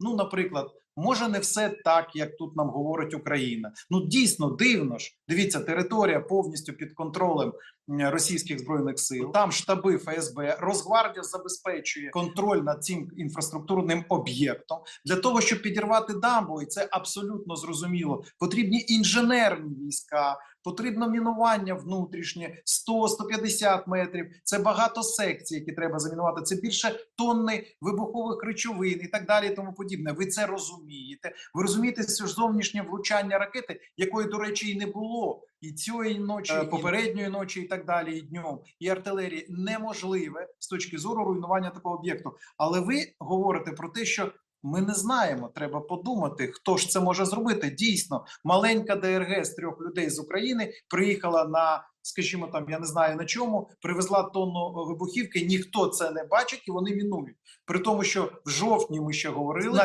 Ну, наприклад, може не все так, як тут нам говорить Україна. Ну дійсно дивно ж. Дивіться, територія повністю під контролем російських збройних сил. Там штаби ФСБ, Росгвардія забезпечує контроль над цим інфраструктурним об'єктом для того, щоб підірвати дамбу, і це абсолютно зрозуміло. Потрібні інженерні війська, потрібно мінування внутрішнє 100-150 метрів. Це багато секцій, які треба замінувати. Це більше тонни вибухових речовин і так далі. І тому подібне. Ви це розумієте. Ви розумієте, що ж зовнішнє влучання ракети, якої, до речі, і не було. І цієї ночі, Е, і попередньої ночі, і так далі, і днем, і артилерії неможливе з точки зору руйнування такого об'єкту. Але ви говорите про те, що ми не знаємо. Треба подумати, хто ж це може зробити. Дійсно, маленька ДРГ з трьох людей з України приїхала на, скажімо, там я не знаю на чому, привезла тонну вибухівки. Ніхто це не бачить, і вони мінують. При тому, що в жовтні ми ще говорили навіть.